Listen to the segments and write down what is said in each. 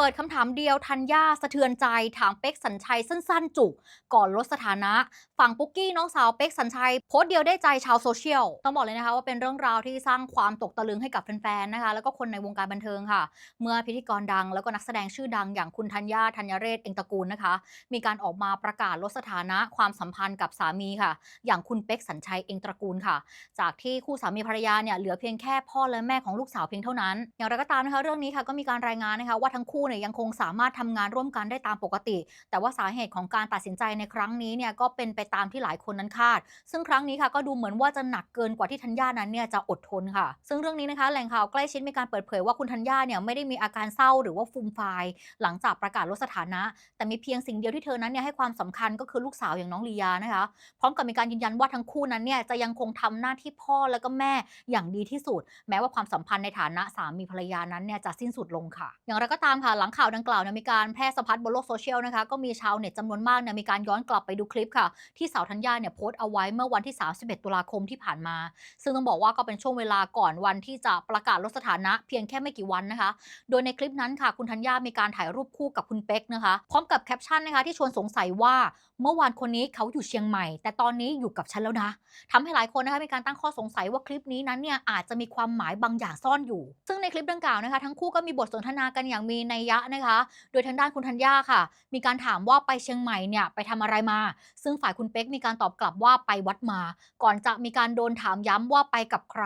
เปิดคำถามเดียวทันย่าสะเทือนใจถามเป็กสัญชัยสั้นๆ จุก ก่อนลดสถานะ ฝั่งปุ๊กกี้น้องสาวเป็กสัญชัยโพสต์เดียวได้ใจชาวโซเชียล ต้องบอกเลยนะคะว่าเป็นเรื่องราวที่สร้างความตกตะลึงให้กับแฟนๆนะคะ แล้วก็คนในวงการบันเทิงค่ะ เมื่อพิธีกรดังแล้วก็นักแสดงชื่อดังอย่างคุณธัญญาธัญเรศเองตระกูลนะคะ มีการออกมาประกาศลดสถานะความสัมพันธ์กับสามีค่ะ อย่างคุณเป็กสัญชัยเองตระกูลค่ะ จากที่คู่สามีภรรยาเนี่ยเหลือเพียงแค่พ่อและแม่ของลูกสาวเพียงเท่านั้น อย่างไรก็ตามนะคะเรื่องนี้ค่ะก็มีการรายงานนะคะว่าทั้งคู่เนี่ยยังคงสามารถทำงานร่วมกันได้ตามปกติ แต่ว่าสาเหตุของการตัดสินใจในครั้งนี้เนี่ยก็เป็นไปตามที่หลายคนนั้นคาด ซึ่งครั้งนี้ค่ะก็ดูเหมือนว่าจะหนักเกินกว่าที่ธัญญานั้นเนี่ยจะอดทนค่ะ ซึ่งเรื่องนี้นะคะแหล่งข่าวใกล้ชิดมีการเปิดเผยว่าคุณธัญญาเนี่ยไม่ได้มีอาการเศร้าหรือว่าฟูมฟายหลังจากประกาศลดสถานะ แต่มีเพียงสิ่งเดียวที่เธอนั้นเนี่ยให้ความสำคัญก็คือลูกสาวอย่างน้องลียานะคะ พร้อมกับมีการยืนยันว่าทั้งคู่นั้นเนี่ยจะยังคงทำหน้าที่พ่อและก็แม่อย่างดีที่สุด แม้ว่าความสัมพันธ์ในฐานะสามีภรรยานั้นเนี่ยจะสิ้นสุดลงค่ะ อย่างไรก็ตามค่ะหลังข่าวดังกล่าวมีการแพร่สะพัดบนโลกโซเชียลนะคะก็มีชาวเน็ตจำนวนมากมีการย้อนกลับไปดูคลิปค่ะ ที่สาวธัญญาเนี่ยโพสต์เอาไว้เมื่อวันที่ 31 ตุลาคมที่ผ่านมา ซึ่งต้องบอกว่าก็เป็นช่วงเวลาก่อนวันที่จะประกาศลดสถานะเพียงแค่ไม่กี่วันนะคะ โดยในคลิปนั้นค่ะ คุณธัญญามีการถ่ายรูปคู่กับคุณเป๊กนะคะ พร้อมกับแคปชั่นนะคะที่ชวนสงสัยว่าเมื่อวานคนนี้เขาอยู่เชียงใหม่ แต่ตอนนี้อยู่กับฉันแล้วนะทำให้หลายคนนะคะมีการตั้งข้อสงสัยว่าคลิปนี้นั้นเนี่ยอาจจะมีความหมายบางอย่างซ่อนอยู่ ซึ่งในคลิปดังกล่าวนะคะทั้งคู่ก็มีบทสนทนากันอย่างมีนัยะนะคะ โดยทางด้านคุณธัญญาค่ะ มีการถามว่าไปเชียงใหม่เนี่ยไปทำอะไรมา ซึ่งฝ่ายคุณเป๊กมีการตอบกลับว่าไปวัดมา ก่อนจะมีการโดนถามย้ำว่าไปกับใคร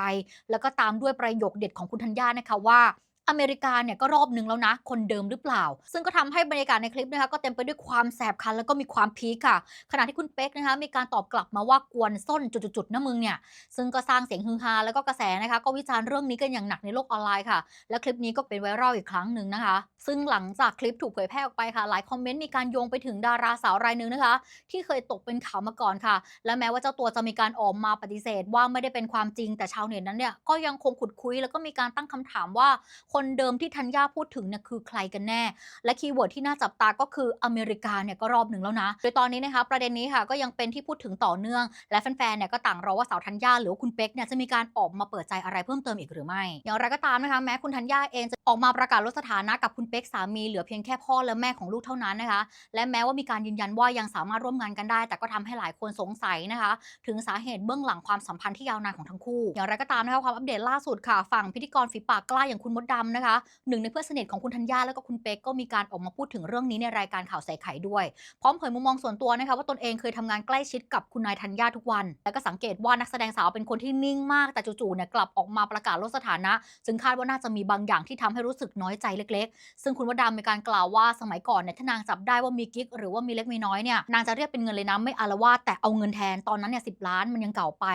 แล้วก็ตามด้วยประโยคเด็ดของคุณธัญญานะคะว่า อเมริกาเนี่ยก็รอบนึงแล้วนะ คนเดิมหรือเปล่า ซึ่งก็ทำให้บรรยากาศในคลิปนะคะก็เต็มไปด้วยความแสบคันแล้วก็มีความพีคค่ะ ขณะที่คุณเป๊กนะคะมีการตอบกลับมาว่ากวนส้นจุดๆๆนะมึงเนี่ย ซึ่งก็สร้างเสียงฮือฮาแล้วก็กระแสนะคะก็วิจารณ์เรื่องนี้กันอย่างหนักในโลกออนไลน์ค่ะ และคลิปนี้ก็เป็นไวรัลอีกครั้งหนึ่งนะคะ ซึ่งหลังจากคลิปถูกเผยแพร่ออกไปค่ะ หลายคอมเมนต์มีการโยงไปถึงดาราสาวรายหนึ่งนะคะ ที่เคยตกเป็นข่าวมาก่อนค่ะ และแม้ว่าเจ้าตัวจะมีการออกมาปฏิเสธ ว่าไม่ได้เป็นความจริงแต่ชาวเน็ตนั้นเนี่ยก็ยังคงขุดคุยแล้วก็มีการตั้งคำถามว่าคนเดิมที่ธัญญาพูดถึงเนี่ยคือใครกันแน่ และคีย์เวิร์ดที่น่าจับตาก็คืออเมริกาเนี่ยก็รอบหนึ่งแล้วนะ โดยตอนนี้นะคะประเด็นนี้ค่ะก็ยังเป็นที่พูดถึงต่อเนื่อง และแฟนๆเนี่ยก็ต่างรอว่าสาวธัญญาหรือว่าคุณเป๊กเนี่ยจะมีการออกมาเปิดใจอะไรเพิ่มเติมอีกหรือไม่ อย่างไรก็ตามนะคะแม้คุณธัญญาเองจะออกมาประกาศลดสถานะกับคุณเป๊กสามีเหลือเพียงแค่พ่อและแม่ของลูกเท่านั้นนะคะ และแม้ว่ามีการยืนยันว่ายังสามารถร่วมงานกันได้ แต่ก็ทำให้หลายคนสงสัยนะคะ ถึงสาเหตุเบื้องหลังความสัมพันธ์ที่ยาวนานของทั้งคู่ อย่างไรก็ตามนะคะความอัปเดตล่าสุดค่ะฝั่งพิธีกรฝีปากกล้าอย่างคุณมดดำนะคะหนึ่งในเพื่อนสนิทของคุณธัญญาแล้วก็คุณเป๊กก็มีการออกมาพูดถึงเรื่องนี้ในรายการข่าวใส่ไข่ด้วย พร้อมเผยมุมมองส่วนตัวนะคะว่าตนเองเคยทำงานใกล้ชิดกับคุณนายธัญญาทุกวัน แล้วก็สังเกตว่านักแสดงสาวเป็นคนที่นิ่งมากแต่จู่ๆเนี่ยกลับออกมาประกาศลดสถานะ ซึ่งคาดว่าน่าจะมีบางอย่างที่ทำให้รู้สึกน้อยใจเล็ก ๆ ซึ่งคุณวดดำมีการกล่าวว่าสมัยก่อนเนี่ยถ้านางจับได้ว่ามีกิ๊กหรือว่ามีเล็กมีน้อยเนี่ยนางจะเรียกเป็นเงินเลยนะไม่อารวาสแต่เอาเงินแทนตอนนั้นเนี่ยสิล้านมันยังเก่าไป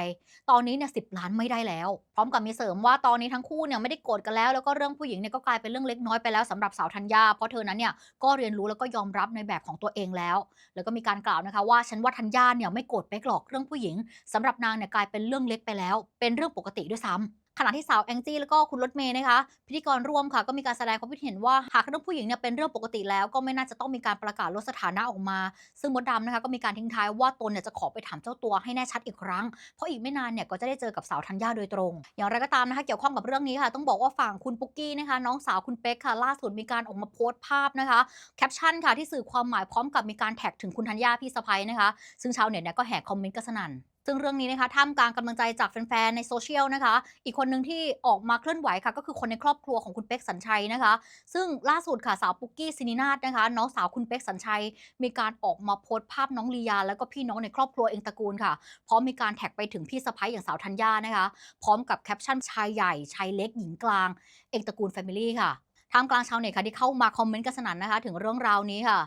ตอนนี้เนี่ยสิล้านไม่ได้แล้ว พร้อมกับมีเสริมว่าตอนนี้ทั้งคู่เนี่ยไม่ได้โกรธกันแล้วแล้วก็เรื่องผู้หญิงเนี่ยก็กลายเป็นเรื่องเล็กน้อยไปแล้วสำหรับสาวธัญญาเพราะเธอนั้นเนี่ยก็เรียนรู้แล้วก็ยอมรับในแบบของตัวเองแล้ว แล้วก็มีการกล่าวนะคะว่าฉันว่าธัญญาเนี่ยไม่โกรธเป๊กหรอกเรื่องผู้หญิงสำหรับนางเนี่ยกลายเป็นเรื่องเล็กไปแล้ว เป็นเรื่องปกติด้วยซ้ำ ขณะที่สาวแองจี้แล้วก็คุณรถเมย์นะคะ พิธีกรร่วมค่ะก็มีการแสดงความคิดเห็นว่าหากเรื่องผู้หญิงเนี่ยเป็นเรื่องปกติแล้ว ก็ไม่น่าจะต้องมีการประกาศลดสถานะออกมา ซึ่งมดดำนะคะก็มีการทิ้งท้ายว่าตนเนี่ยจะขอไปถามเจ้าตัวให้แน่ชัดอีกครั้ง เพราะอีกไม่นานเนี่ยก็จะได้เจอกับสาวธัญญาโดยตรง อย่างไรก็ตามนะคะเกี่ยวข้องกับเรื่องนี้ค่ะ ต้องบอกว่าฝั่งคุณปุ๊กกี้นะคะน้องสาวคุณเป๊กค่ะล่าสุดมีการออกมาโพสต์ภาพนะคะแคปชั่นค่ะที่สื่อความหมายพร้อมกับมีการแท็กถึงคุณธัญญาพี่สะพ้ยนะคะ ซึ่งชาวเน็ตเนี่ยก็แห่คอมเมนต์กันสนั่น ซึ่งเรื่องนี้นะคะท่ามกลางกำลังใจจากแฟนๆในโซเชียลนะคะ อีกคนหนึ่งที่ออกมาเคลื่อนไหวค่ะ ก็คือคนในครอบครัวของคุณเป๊กสัญชัยนะคะ ซึ่งล่าสุดค่ะสาวปุกกี้ซินินาศนะคะน้องสาวคุณเป๊กสัญชัย มีการออกมาโพสต์ภาพน้องลียา แล้วก็พี่น้องในครอบครัวเองตระกูลค่ะพร้อมมีการแท็กไปถึงพี่สะพ้ายอย่างสาวธัญญานะคะ พร้อมกับแคปชั่นชายใหญ่ชายเล็กหญิงกลาง เองตระกูลแฟมิลี่ค่ะท่ามกลางชาวเน็ตค่ะที่เข้ามาคอมเมนต์กันสนั่นนะคะ ถึงเรื่องราวนี้ค่ะ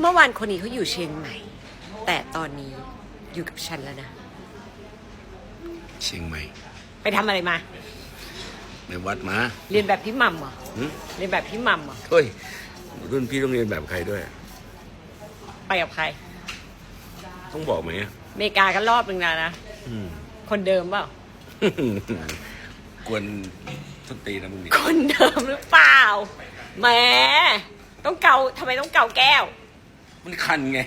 เมื่อวานคนนี้เขาอยู่เชียงใหม่ แต่ตอนนี้อยู่กับฉันแล้วนะ เชียงใหม่ ไปทำอะไรมา ในวัดมาเรียนแบบพี่หมัมเหรอ หึเรียนแบบพี่หมัมเหรอ เฮ้ย รุ่นพี่ต้องเรียนแบบใครด้วย ไปกับใครต้องบอกไหมอะอเมริกากันรอบหนึ่งนะนะ อืม คนเดิมเปล่า กวนสนตีนนะมึงดิคนเดิมหรือเปล่า แหม ต้องเกาทำไมต้องเกาแก้ว มันคันไง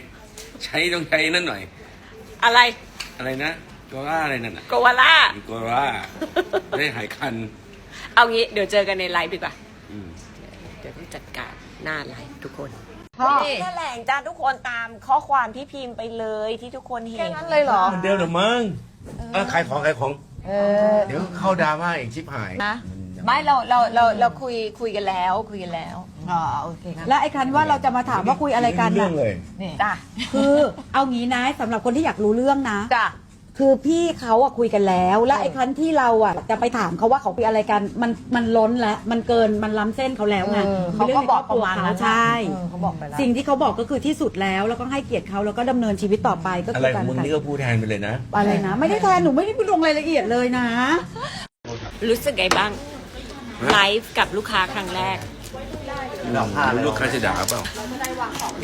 ใช้ต้องใช้นั่นหน่อย อะไร อะไรนะ กอร่าอะไรนั่นน่ะโกวาล่ามีกอร่าได้หายคัน เอางี้เดี๋ยวเจอกันในไลฟ์ดีกว่า อืม เดี๋ยวต้องจัดการอหน้าไลฟ์ทุกคนพ่อแถลงจ้าทุกคนตามข้อความที่พิมพ์ไปเลยที่ทุกคนเห็นแค่นั้นเลยเหรอเหมือนเดิมเหรือมั้งเออขายของขายของ เออ เดี๋ยวเข้าดราม่าอีกชิบหาย นะ ไม่เราเราเราเราคุยคุยกันแล้วคุยกันแล้ว อ๋อโอเคครับและไอ้คันว่าเราจะมาถามว่าคุยอะไรกันเรื่อน่ะงเลย นี่จ้ะคือเอางี้นะสำหรับคนที่อยากรู้เรื่องนะ จ้ะ คือพี่เขาอะคุยกันแล้ว และไอ้คันที่เราอะจะไปถามเขาว่าเขาคุยอะไรกันมันมันล้นแล้วมันเกินมันล้ำเส้นเขาแล้วไงเออเขาก็บอกประมาณนั้น ใช่ เออเขาบอกไปแล้ว สิ่งที่เขาบอกก็คือที่สุดแล้วแล้วก็ให้เกียรติเขาแล้วก็ดำเนินชีวิตต่อไปก็อะคืไรอขกาอรงมึงนี่ก็พูดแทนไปเลยนะ อะไรนะ ไม่ได้แทนหนูไม่ได้ไปลงรายละเอียดเลยนะ รู้สึกไงบ้าง ไลฟ์กับลูกค้าครั้งแรก ลูกค้าจะด่าเปล่า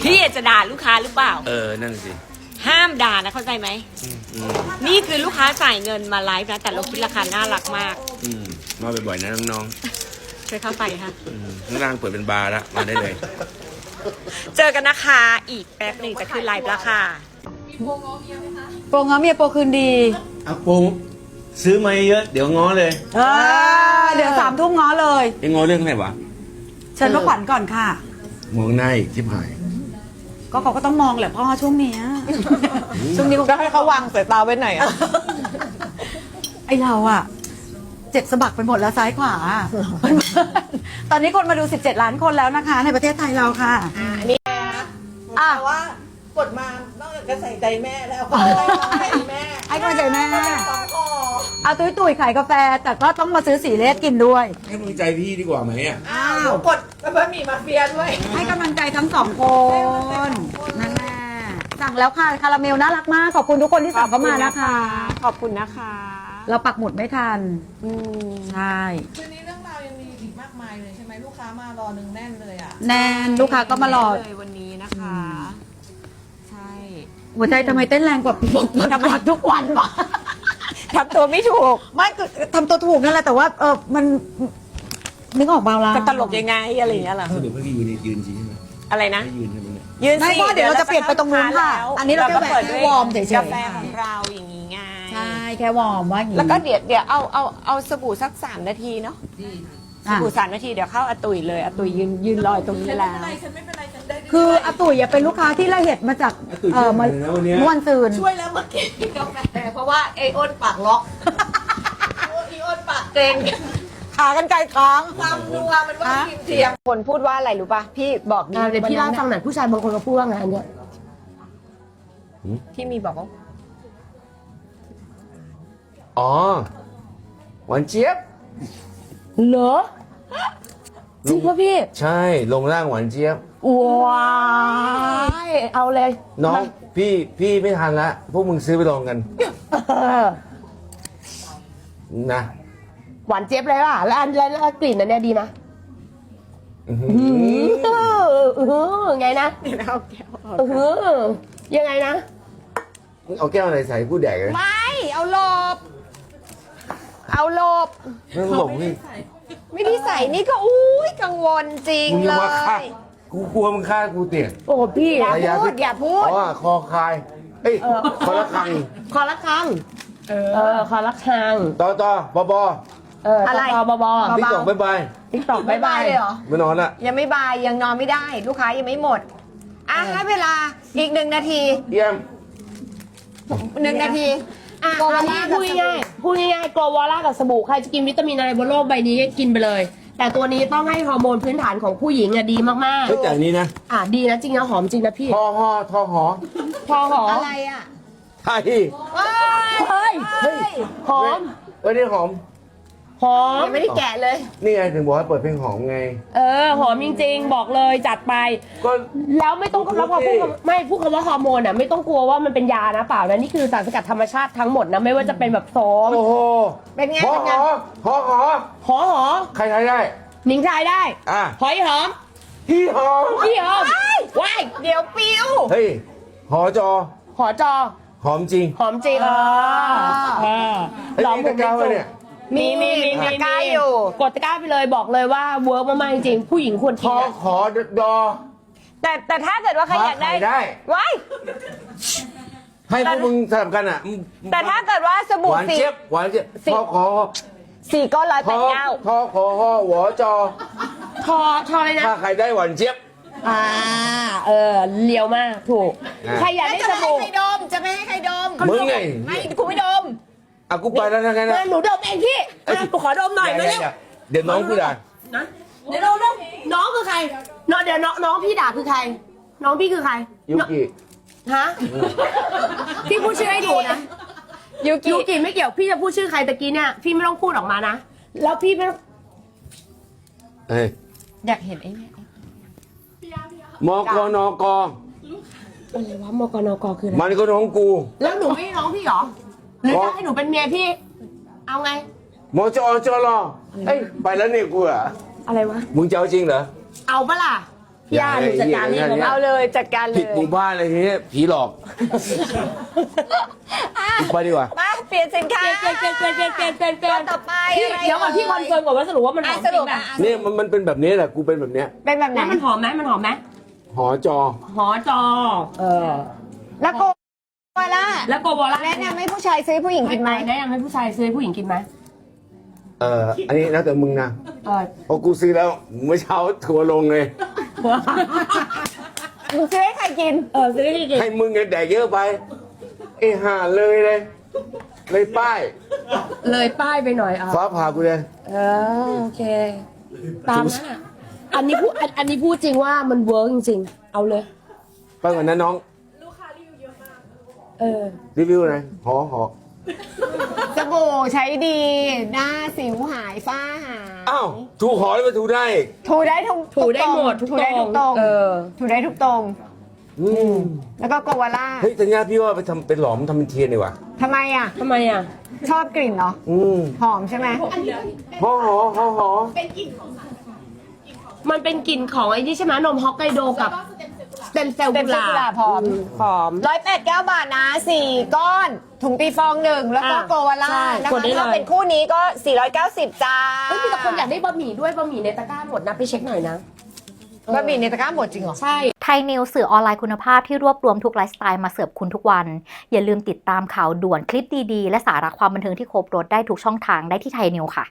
พี่จะด่าลูกค้าหรือเปล่า เออ นั่นสิ ห้ามด่านะเข้าใจไหมอืมนี่คือลูกค้าจ่ายเงินมาไลฟ์นะ แต่เราคิดราคาน่ารักมาก อืมมาบ่อยๆนะน้องเคยเข้าไปค่ะ ๆอืมข้างล่างเปิดเป็นบาร์ละมาได้เลย เจอกันนะคะ อีกแป๊บหนึ่งจะขึ้นไลฟ์แล้วค่ะ โปรงง้อเมียโปรคืนดีอาปุงซื้อมาเยอะ เดี๋ยวง้อเลยเออ เดี๋ยวสามทุ่มง้อเลย ไอ้ง้อเรื่องอะไรวะเชิญพระขวัญก่อนค่ะ มองหน้าอีกชิบหาย ก็เขาก็ต้องมองแหละพ่อช่วงเนี้ยช่วงนี้ก็ให้เขาวางสายตาไว้หน่อยอะไอเราอะเจ็บสะบักไปหมดแล้วซ้ายขวา ตอนนี้คนมาดู 17 ล้านคนแล้วนะคะ ในประเทศไทยเราค่ะ อะแต่ว่ากดมานอกจากจะใส่ใจแม่แล้วก็ให้แม่ให้กำลังใจแม่ สองคอ เอาตุ้ยตุ้ยๆขายกาแฟ แต่ก็ต้องมาซื้อสีเลสกินด้วย ให้กำลังใจพี่ดีกว่าไหมอะอ้าวเดี๋ยวกดบะหมี่มาเฟียด้วย ให้กำลังใจทั้งสองคนนั่นแหละสั่งแล้วค่ะคาราเมลน่ารักมาก ขอบคุณทุกคนที่สั่งเข้ามานะคะ ขอบคุณนะคะ เราปักหมุดไม่ทัน อืม ใช่ คืนนี้เรื่องราวยังมีอีกมากมายเลยใช่ไหมลูกค้ามารอหนึ่งแน่นเลยอะ แนนลูกค้าก็มารอเลยวันนี้นะคะ ใช่ หัวใจทำไมเต้นแรงกว่าปกติทุกวันวะ ทำตัวไม่ถูกไม่คือทำตัวถูกนั่นแหละแต่ว่าเออมันนึกออกเบาละจะตลกยังไงอะไรอย่างเงี้ยเหรอเดี๋ยวพี่ยืนยืนจริงใช่ไหมอะไรนะให้ยืนใช่ไหมเนี่ยยืนไม่สิเพราะเดี๋ยวเราจะเปลี่ยนไปตรงนู้นค่ะแล้วอันนี้เราแค่ก็ปิดแค่ด้วยวอร์มเฉยๆกาแฟของเราอย่างนี้ไงใช่แค่วอร์มว่าอย่างนี้แล้วก็เดี๋ยวเดี๋ยวเอาเอาเอาสบู่สักสามนาทีเนาะสอะบู่สามนาทีเดี๋ยวเข้าอาตุยเลยอาตุยยืนยืนรอยตรงนี้ฉันไม่แล้เป็นวไรฉันไม่เป็นไรฉันได้ คืออาตุ๋ยอะเป็นลูกค้าที่ละเอียดมาจากอาตุ๋ยเออมาช่วยหน่อยนะวันเนี้ยม่วนซืน ช่วยแล้วเมื่อกี้กาแฟเพราะว่าไอโอนปากล็อกโอ้อีโอนปากเกร็งขากันไกลค้างความนัวมันว่าทีมเทียมคนพูดว่าอะไรรู้ป่ะพี่บอกดิเดี๋ยวพี่เล่าให้ฟังหน่อยผู้ชายบางคนเขาพูดว่าไงอันเนี้ยที่มีบอกว่าอ๋อหวานเจี๊ยบ เหรอจริงป่ะพี่ ใช่ ลงร่างหวานเจี๊ยบ ว้ายเอาเลยน้องพี่พี่ไม่ทันละพวกมึงซื้อไปลองกันเออนะหวานเจี๊ยบเลยว่ะแล้วอันแล้วแล้วกลิ่นอันเนี้ยดีไหมอื้อหืออืออือไงนะเดี๋ยวเอาแก้วออกอือยังไงนะเอาแก้วอะไรใส่ผู้แดกเลยไม่ เอาหลบ เอาหลบไม่หลงพี่ ไม่ได้ใส่นี่ก็อุ้ยกังวลจริงมึงเลยังว่าฆ่าย กูกลัวมึงฆ่ากูเตี่ยโอ้พี่อย่าระยะพูดที่อย่าพูดอ๋อคอคายเอ้ยคอละคังคอละครังเออคอละครังต่อต่อบอบอเอออะไรบอบอติ๊กตอกบ๊ายบายติ๊กตอกบายบายเลยเหรอไม่นอนละยังไม่บายยังนอนไม่ได้ ลูกค้ายังไม่หมดอะให้เวลาอีกหนึ่งนาทีเยี่ยมหนึ่งนาทีอะโกวาล่าพูดง่ายๆพูดง่ายๆโกวาล่ากับสบู่ใครจะกินวิตามินอะไรบนโลกใบนี้กินไปเลย แต่ตัวนี้ต้องให้ฮอร์โมนพื้นฐานของผู้หญิงอะดีมากเฮ้ยแต่อันนี้นะๆ อะดีนะจริงนะหอมจริงนะพี่ ทอหอทอหอพอหอมอะไรอะไทยเฮ้ยหอมเอ้ยนี่หอม หอม ยังไม่ได้แกะเลย นี่ไงถึงบอกให้เปิดเพลงหอมไง เออ หอมจริง ๆ บอกเลยจัดไป ก็ แล้วไม่ต้องพูดแล้วพอพูดดิคำไม่พูดคำว่าฮอร์โมนอะไม่ต้องกลัวว่ามันเป็นยานะเปล่านะนี่คือสารสกัดธรรมชาติทั้งหมดนะไม่ว่าจะเป็นแบบโสมโอ้โหเป็นไงหอเป็นหไง อหอหอหอหอใครทายได้ หนิงชายได้อะ หอยหอมพี่หอมพี่หอมว้ายเดี๋ยวปิ้ว เฮ้ยหอจอหอจอหอมจริงหอมจริงเออเออเฮ้ยหลอมมีหมตะดกร้าไม่วะจุเนี่ย มีมีมีมีตะกร้าอยู่ กดตะกร้าไปเลยบอกเลยว่าเวิร์กมากๆจริงผู้หญิงควรทกินออะขอดอ แต่แต่ถ้าเกิดว่าใครอยากได้ขายได้ ว้าย ให้พวกมึงสลับกันอะแต่ถ้าเกิดว่าสบู่หวานสี เจี๊ยบหวานเจี๊ยบทอขอสี่ก้อนร้อยทแปอดเก้าทอขอหอหวอจอ ทอทอเลยนะ ถ้าใครได้หวานเจี๊ยบ อ่า เออเลียวมากถูก อะใครอยากได้จะสไม่ให้บู่ ใครดม จะไม่ให้ใครดมมึงไง ไม่กูไม่ดม อะกูไปแล้วนะงั้นมานะหนูดมเองพี่มาหนูขอดมหน่อยมาเร็วเดี๋ยวน้องกูด่านะเดี๋ยวเราดมน้องคือใครน้องเดี๋ยวน้องน้องพี่ด่าคือใคร น้องพี่คือใครยุกิฮะพี่พูดชื่อให้ถูกนะยูกิยูกิไม่เกี่ยวพี่จะพูดชื่อใครตะกี้เนี่ยพี่ไม่ต้องพูดออกมานะแล้วพี่ไม่ต้องเฮ้ยอยากเห็นไอ้เนี่ยมกนกอะไรวะมกนกคืออะไรมันก็น้องกู แล้วหนูไม่น้องพี่เหรอ หรือจะให้หนูเป็นเมียพี่ เอาไงมจอจรเอ้ยไปแล้วเนี่ยกูอะอะไรวะ มึงจะเอาจริงเหรอ เอาปะล่ะพี่อาหนูจัดการเองเลยเอานะเลยจัดการเลผิดยหมู่บ้านอะไรทีนี้ผีหลอกกูไปดีกว่า มาเปลี่ยนสินค้าเปลี่ยนเปลี่ยนเปลี่ยนเปลี่ยนเปลี่ยนเปลี่ยนเปลี่ยนต่อไปพี่อะไรเดี๋ยวก่อนพี่คอนเฟิร์มก่อนว่าสรุปว่ามันหอะอมสจริรุงปป่ะอะเนี่ยมันมันเป็นแบบนี้แหละกูเป็นแบบเนี้ย เป็นแบบไหนแล้วมันหอมไหมมันหอมไหมหอจอหอจอ เออแล้ว โกวาล่าแล้วโกโบล่าแนะนำให้ผู้ชายซื้อผู้หญิงกินไหมแนะนำให้ผู้ชายซื้อให้ผู้หญิงกินไหมเอออันนี้แล้วแต่มึงนะเออพอกูซื้อแล้วเมื่อเช้าทัวร์ลงเลย มึงซื้อให้ใครกิน เออซื้อให้กินให้มึงเนี่ยแดกเยอะไปไอ้ห่าเลยเลย เลยป้ายเลยป้ายไปหน่อยอะฟ้าผ่ากูเลย เออโอเค ตามนั้นอะอันนี้พูดอันอันนี้พูดจริงว่ามันเวิร์กจริงๆเอาเลย ไปก่อนนะน้อง เออ รีวิวหน่อยหอหอสบู่ใช้ดี หน้าสิวหายฝ้าหาย อ้าวถูกหอแล้วมาถูได้อีกถูได้ทุกถูได้หมดทุกถูได้ทุกตตรรงงเออ ถูได้ทุกตรง อืมแล้วก็โกวาล่าเฮ้ยแต่เนี่ยพี่ว่าไปทำเป็นหลอมทำเป็นเทียนดีกว่าทำไมอะ ทำไมอะ ชอบกลิ่นเหรอ อืมหอมใช่ไหม หอหอหอหอมันเป็นกลิ่นของไอ้นี่ใช่ไหมนมฮอกไกโดกับส เต็มเซลล์เต็มกุหเซลลาล์กุหลาบบหอม หอม ร้อยแปดเก้าบาทนะสี่ก้อน ถุงตีฟองหนึ่งแล้วก็อะโกวาล่าใช่นะกดคะได้เลย ถ้าเป็นคู่นี้ก็ 490 จ้าเฮ้ยมีแต่คนอยากได้บะหมี่ด้วยบะหมี่ในตะกร้าหมดนะ ไปเช็คหน่อยนะ บะหมี่ในตะกร้าหมดจริงเหรอ ใช่ ไทยนิวสื่อออนไลน์คุณภาพที่รวบรวมทุกไลฟ์สไตล์มาเสิร์ฟคุณทุกวัน อย่าลืมติดตามข่าวด่วนคลิปดีๆ และสาระความบันเทิงที่ครบรถได้ทุกช่องทางได้ที่ไทยนิวค่ะ